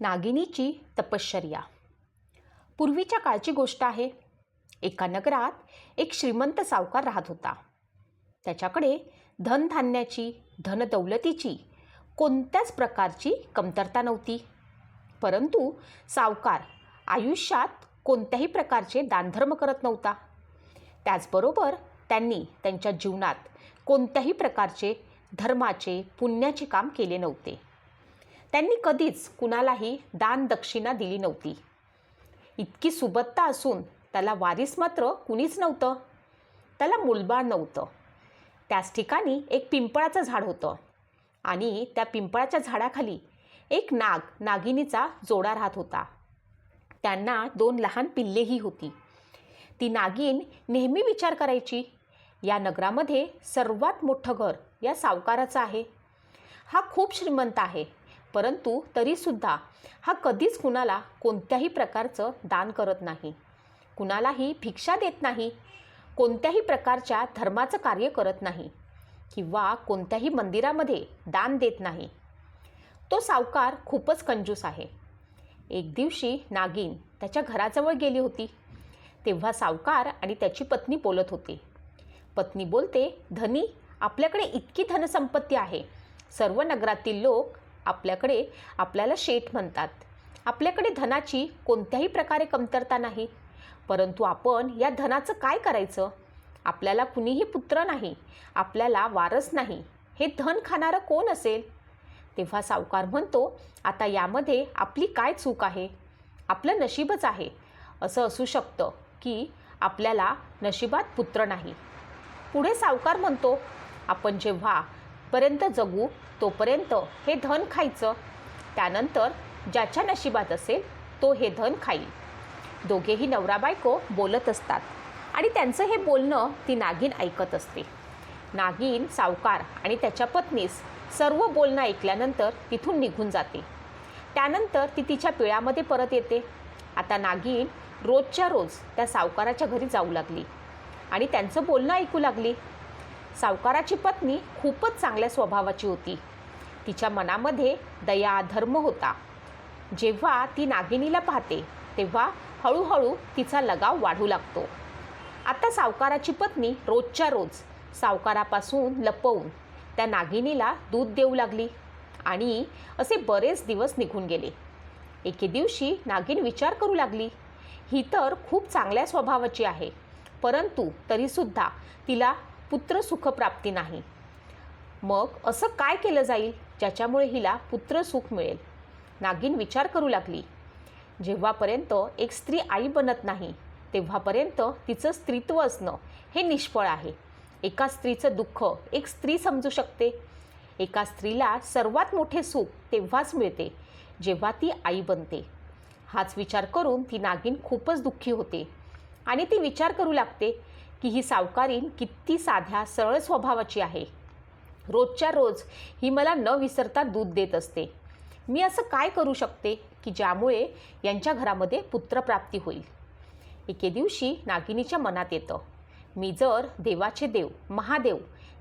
नागिनीची तपश्चर्या. पूर्वीच्या काळची गोष्ट आहे एका नगरात एक श्रीमंत सावकार राहत होता. त्याच्याकडे धनधान्याची धनदौलतीची कोणत्याच प्रकारची कमतरता नव्हती. परंतु सावकार आयुष्यात कोणत्याही प्रकारचे दानधर्म करत नव्हता. त्याचबरोबर त्यांनी त्यांच्या जीवनात कोणत्याही प्रकारचे धर्माचे पुण्याचे काम केले नव्हते. त्यांनी कधीच कुणालाही दान दक्षिणा दिली नव्हती. इतकी सुबत्ता असून त्याला वारीस मात्र कुणीच नव्हतं. त्याला मुलबाळ नव्हतं. त्याच ठिकाणी एक पिंपळाचं झाड होतं आणि त्या पिंपळाच्या झाडाखाली एक नाग नागिनीचा जोडा राहत होता. त्यांना दोन लहान पिल्लेही होती. ती नागिन नेहमी विचार करायची या नगरामध्ये सर्वात मोठं घर या सावकाराचं आहे. हा खूप श्रीमंत आहे. परंतु तरीसुद्धा हा कधीच कुणाला कोणत्याही प्रकारचं दान करत नाही. कुणालाही भिक्षा देत नाही. कोणत्याही प्रकारच्या धर्माचं कार्य करत नाही. किंवा कोणत्याही मंदिरामध्ये दान देत नाही. तो सावकार खूपच कंजूस आहे. एक दिवशी नागिन त्याच्या घराजवळ गेली होती. तेव्हा सावकार आणि त्याची पत्नी बोलत होते. पत्नी बोलते धनी आपल्याकडे इतकी धनसंपत्ती आहे. सर्व नगरातील लोक आपल्याकडे आपल्याला शेठ म्हणतात. आपल्याकडे धनाची कोणत्याही प्रकारे कमतरता नाही. परंतु आपण या धनाचं काय करायचं? आपल्याला कुणीही पुत्र नाही. आपल्याला वारस नाही. हे धन खाणारं कोण असेल? तेव्हा सावकार म्हणतो आता यामध्ये आपली काय चूक आहे? आपलं नशीबच आहे. असं असू शकतं की आपल्याला नशिबात पुत्र नाही. पुढे सावकार म्हणतो आपण जेव्हा पर्यंत जगू तोपर्यंत हे धन खायचं. त्यानंतर ज्याच्या नशिबात असेल तो हे धन खाईल. दोघेही नवरा बायको बोलत असतात आणि त्यांचं हे बोलणं ती नागिन ऐकत असते. नागिन सावकार आणि त्याच्या पत्नीस सर्व बोलणं ऐकल्यानंतर तिथून निघून जाते. त्यानंतर ती तिच्या पिळ्यामध्ये परत येते. आता नागिन रोजच्या रोज त्या सावकाराच्या घरी जाऊ लागली आणि त्यांचं बोलणं ऐकू लागली. सावकाराची पत्नी खूपच चांगल्या स्वभावाची होती. तिच्या मनामध्ये दया धर्म होता. जेव्हा ती नागिनीला पाहते तेव्हा हळूहळू तिचा लगाव वाढू लागतो. आता सावकाराची पत्नी रोजच्या रोज सावकारापासून लपवून त्या नागिनीला दूध देऊ लागली आणि असे बरेच दिवस निघून गेले. एके दिवशी नागिन विचार करू लागली ही तर खूप चांगल्या स्वभावाची आहे परंतु तरीसुद्धा तिला पुत्र सुखप्राप्ती नाही. मग असं काय केलं जाईल? ज्याच्यामुळे हिला पुत्र सुख मिळेल. नागिन विचार करू लागली. जेव्हापर्यंत एक स्त्री आई बनत नाही तेव्हापर्यंत तिचं स्त्रीत्व असणं हे निष्फळ आहे. एका स्त्रीचं दुःख एक स्त्री समजू शकते. एका स्त्रीला सर्वात मोठे सुख तेव्हाच मिळते जेव्हा ती आई बनते. हाच विचार करून ती नागिन खूपच दुःखी होते. आणि ती विचार करू लागते की ही सावकारीन किती साध्या सरळ स्वभावाची आहे. रोजच्या रोज ही मला न विसरता दूध देत असते. मी असं काय करू शकते की ज्यामुळे यांच्या घरामध्ये पुत्रप्राप्ती होईल? एके दिवशी नागिनीच्या मनात येतं. मी जर देवाचे देव महादेव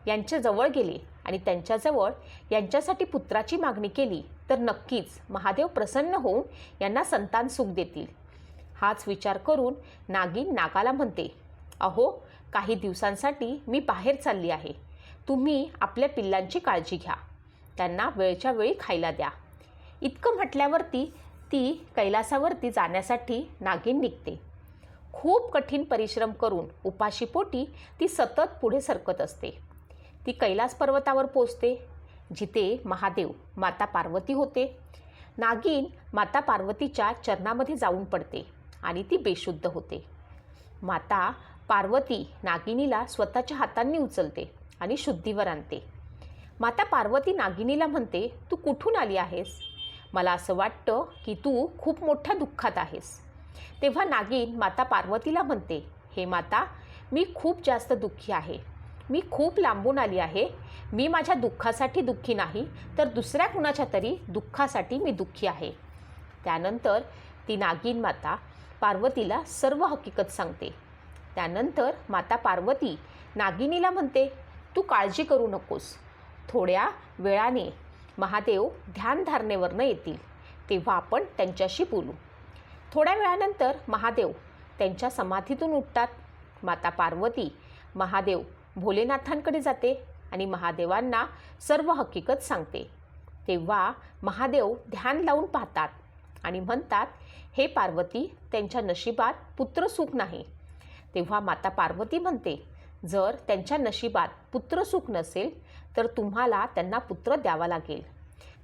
यांच्याजवळ गेले आणि त्यांच्याजवळ यांच्यासाठी पुत्राची मागणी केली तर नक्कीच महादेव प्रसन्न होऊन यांना संतान सुख देतील. हाच विचार करून नागिन नागाला म्हणते अहो काही दिवसांसाठी मी बाहेर चालली आहे. तुम्ही आपल्या पिल्लांची काळजी घ्या. त्यांना वेळच्या वेळी खायला द्या. इतकं म्हटल्यावरती ती कैलासावरती जाण्यासाठी नागिन निघते. खूप कठीण परिश्रम करून उपाशीपोटी ती सतत पुढे सरकत असते. ती कैलास पर्वतावर पोचते. जिथे महादेव माता पार्वती होते. नागिन माता पार्वतीच्या चरणामध्ये जाऊन पडते आणि ती बेशुद्ध होते. माता पार्वती नागिनीला स्वतःच्या हातांनी उचलते. आणि शुद्धीवर आणते. माता पार्वती नागिनीला म्हणते तू कुठून आली आहेस? मला असं वाटतं की तू खूप मोठ्या दुःखात आहेस. तेव्हा नागिन माता पार्वतीला म्हणते हे माता मी खूप जास्त दुःखी आहे. मी खूप लांबून आली आहे. मी माझ्या दुःखासाठी दुःखी नाही तर दुसऱ्या कुणाच्या तरी दुःखासाठी मी दुःखी आहे. त्यानंतर ती नागिन माता पार्वतीला सर्व हकीकत सांगते. त्यानंतर माता पार्वती नागिनीला म्हणते तू काळजी करू नकोस. थोड्या वेळाने महादेव ध्यानधारणेवरनं येतील तेव्हा आपण त्यांच्याशी बोलू. थोड्या वेळानंतर महादेव त्यांच्या समाधीतून उठतात. माता पार्वती महादेव भोलेनाथांकडे जाते आणि महादेवांना सर्व हकीकत सांगते. तेव्हा महादेव ध्यान लावून पाहतात आणि म्हणतात हे पार्वती त्यांच्या नशिबात पुत्रसुख नाही. तेव्हा माता पार्वती म्हणते जर त्यांच्या नशिबात पुत्रसुख नसेल तर तुम्हाला त्यांना पुत्र द्यावा लागेल.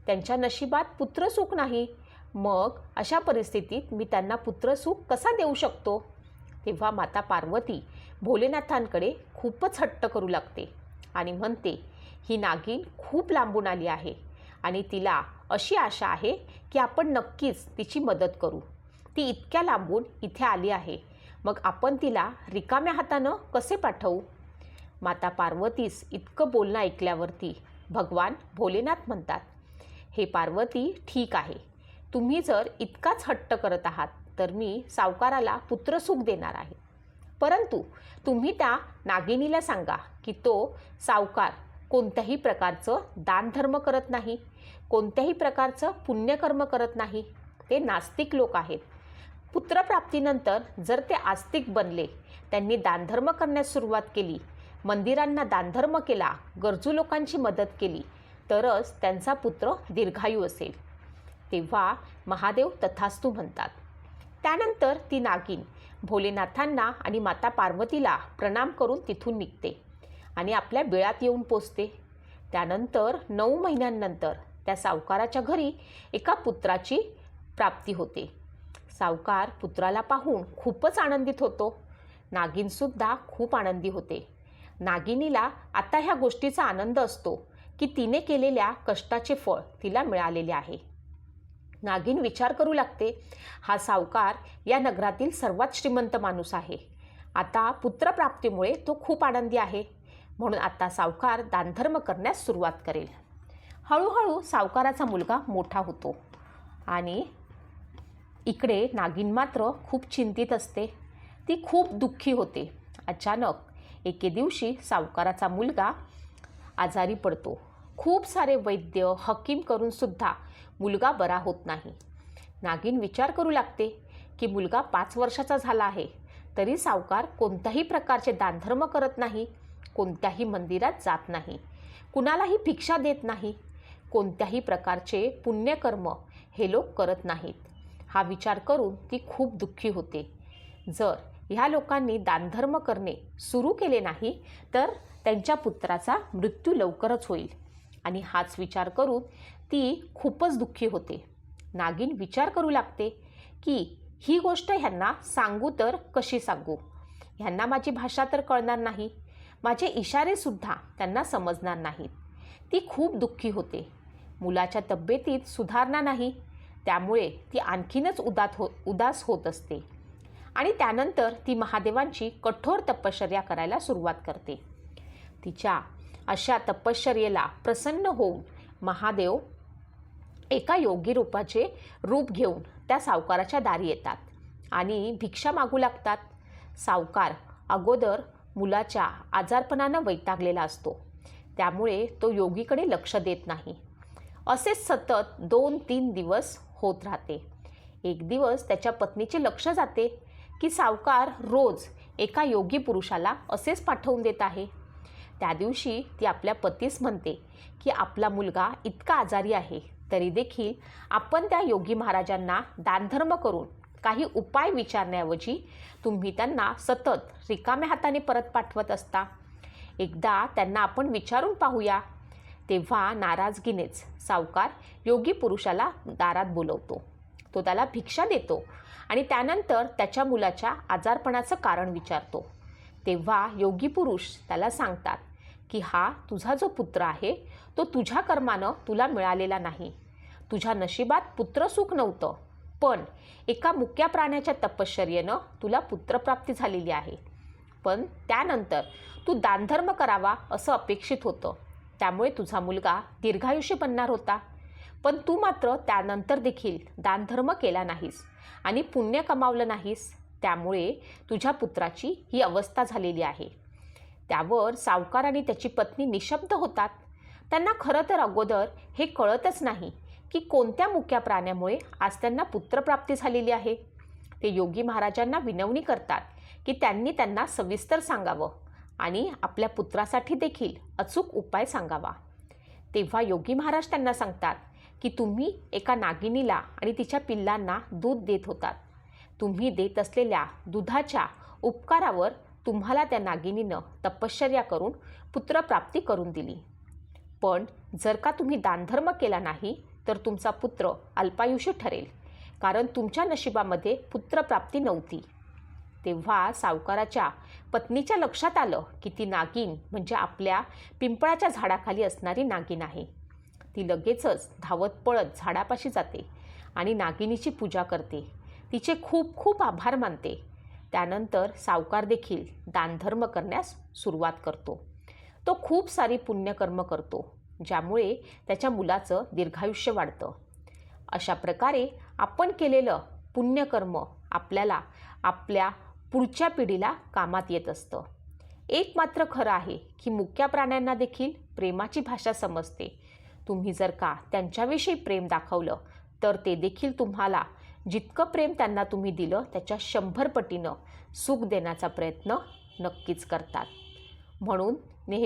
त्यांच्या नशिबात पुत्रसुख नाही मग अशा परिस्थितीत मी त्यांना पुत्रसुख कसा देऊ शकतो? तेव्हा माता पार्वती भोलेनाथांकडे खूपच हट्ट करू लागते आणि म्हणते ही नागिन खूप लांबून आली आहे आणि तिला अशी आशा आहे की आपण नक्कीच तिची मदत करू. ती इतक्या लांबून इथे आली आहे मग आपण तिला रिकाम्या हातानं कसे पाठवू? माता पार्वतीस इतकं बोलणं ऐकल्यावरती भगवान भोलेनाथ म्हणतात हे पार्वती ठीक आहे. तुम्ही जर इतकाच हट्ट करत आहात तर मी सावकाराला पुत्रसुख देणार आहे. परंतु तुम्ही त्या नागिनीला सांगा की तो सावकार कोणत्याही प्रकारचं दानधर्म करत नाही कोणत्याही प्रकारचं पुण्यकर्म करत नाही. ते नास्तिक लोक आहेत. पुत्रप्राप्तीनंतर जर ते आस्तिक बनले त्यांनी दानधर्म करण्यास सुरुवात केली. मंदिरांना दानधर्म केला गरजू लोकांची मदत केली तरच त्यांचा पुत्र दीर्घायू असेल. तेव्हा महादेव तथास्तू म्हणतात. त्यानंतर ती नागिन भोलेनाथांना आणि माता पार्वतीला प्रणाम करून तिथून निघते आणि आपल्या बिळात येऊन पोचते. त्यानंतर नऊ महिन्यांनंतर त्या सावकाराच्या घरी एका पुत्राची प्राप्ती होते. सावकार पुत्राला पाहून खूपच आनंदित होतो. नागिनसुद्धा खूप आनंदी होते. नागिनीला आता ह्या गोष्टीचा आनंद असतो की तिने केलेल्या कष्टाचे फळ तिला मिळालेले आहे. नागिन विचार करू लागते हा सावकार या नगरातील सर्वात श्रीमंत माणूस आहे. आता पुत्रप्राप्तीमुळे तो खूप आनंदी आहे. म्हणून आता सावकार दानधर्म करण्यास सुरुवात करेल. हळूहळू सावकाराचा मुलगा मोठा होतो आणि इकडे नागिन मात्र खूप चिंतित असते. ती खूप दुःखी होते. अचानक एके दिवशी सावकाराचा मुलगा आजारी पडतो. खूप सारे वैद्य हकीम करूनसुद्धा मुलगा बरा होत नाही. नागिन विचार करू लागते की मुलगा पाच वर्षाचा झाला आहे. तरी सावकार कोणत्याही प्रकारचे दानधर्म करत नाही. कोणत्याही मंदिरात जात नाही. कुणालाही भिक्षा देत नाही. कोणत्याही प्रकारचे पुण्यकर्म हे लोक करत नाहीत. हा विचार करून ती खूप दुःखी होते. जर ह्या लोकांनी दानधर्म करणे सुरू केले नाही तर त्यांच्या पुत्राचा मृत्यू लवकरच होईल. आणि हाच विचार करून ती खूपच दुःखी होते. नागिन विचार करू लागते की ही गोष्ट ह्यांना सांगू तर कशी सांगू? ह्यांना माझी भाषा तर कळणार नाही. माझे इशारेसुद्धा त्यांना समजणार नाहीत. ती खूप दुःखी होते. मुलाच्या तब्येतीत सुधारणा नाही. त्यामुळे ती आणखीनच उदात हो उदास होत असते. आणि त्यानंतर ती महादेवांची कठोर तपश्चर्या करायला सुरुवात करते. तिच्या अशा तपश्चर्येला प्रसन्न होऊन महादेव एका योगी रूपाचे रूप घेऊन त्या सावकाराच्या दारी येतात आणि भिक्षा मागू लागतात. सावकार अगोदर मुलाच्या आजारपणानं वैतागलेला असतो. त्यामुळे तो योगीकडे लक्ष देत नाही. असेच सतत दोन तीन दिवस होत राहते. एक दिवस त्याच्या पत्नीचे लक्ष जाते की सावकार रोज एका योगी पुरुषाला असेच पाठवून देत आहे. त्या दिवशी ती आपल्या पतीस म्हणते की आपला मुलगा इतका आजारी आहे तरी देखील आपण त्या योगी महाराजांना दानधर्म करून काही उपाय विचारण्याऐवजी तुम्ही त्यांना सतत रिकाम्या हाताने परत पाठवत असता. एकदा त्यांना आपण विचारून पाहूया तेव्हा नाराजगीनेच सावकार योगी पुरुषाला दारात बोलवतो. तो त्याला भिक्षा देतो आणि त्यानंतर त्याच्या मुलाच्या आजारपणाचं कारण विचारतो. तेव्हा योगी पुरुष त्याला सांगतात की हा तुझा जो पुत्र आहे तो तुझ्या कर्मानं तुला मिळालेला नाही. तुझ्या नशिबात पुत्रसुख नव्हतं पण एका मुक्या प्राण्याच्या तपश्चर्येनं तुला पुत्रप्राप्ती झालेली आहे. पण त्यानंतर तू दानधर्म करावा असं अपेक्षित होतं. त्यामुळे तुझा मुलगा दीर्घायुष्य बनणार होता. पण तू मात्र त्यानंतर देखील दानधर्म केला नाहीस आणि पुण्य कमावलं नाहीस. त्यामुळे तुझ्या पुत्राची ही अवस्था झालेली आहे. त्यावर सावकार आणि त्याची पत्नी निशब्द होतात. त्यांना खरं तर अगोदर हे कळतच नाही की कोणत्या मुक्या प्राण्यामुळे आज त्यांना पुत्रप्राप्ती झालेली आहे. ते योगी महाराजांना विनवणी करतात की त्यांनी त्यांना सविस्तर सांगावं. आणि आपल्या पुत्रासाठी देखील अचूक उपाय सांगावा. तेव्हा योगी महाराज त्यांना सांगतात की तुम्ही एका नागिनीला आणि तिच्या पिल्लांना दूध देत होतात. तुम्ही देत असलेल्या दुधाच्या उपकारावर तुम्हाला त्या नागिनीनं तपश्चर्या करून पुत्रप्राप्ती करून दिली. पण जर का तुम्ही दानधर्म केला नाही तर तुमचा पुत्र अल्पायुष्य ठरेल कारण तुमच्या नशिबामध्ये पुत्रप्राप्ती नव्हती. तेव्हा सावकाराच्या पत्नीच्या लक्षात आलं की ती नागिन म्हणजे आपल्या पिंपळाच्या झाडाखाली असणारी नागिन आहे. ती लगेचच धावत पळत झाडापाशी जाते आणि नागिनीची पूजा करते. तिचे खूप खूप आभार मानते. त्यानंतर सावकार देखील दानधर्म करण्यास सुरुवात करतो. तो खूप सारी पुण्यकर्म करतो ज्यामुळे त्याच्या मुलाचं दीर्घायुष्य वाढतं. अशा प्रकारे आपण केलेलं पुण्यकर्म आपल्याला आपल्या पुढच्या पिढीला कामात येत असतं. एक मात्र खरं आहे की मुक्या प्राण्यांना देखील प्रेमाची भाषा समजते. तुम्ही जर का त्यांच्याविषयी प्रेम दाखवलं तर ते देखील तुम्हाला जितकं प्रेम त्यांना तुम्ही दिलं त्याच्या शंभर पटीनं सुख देण्याचा प्रयत्न नक्कीच करतात. म्हणून नेहमी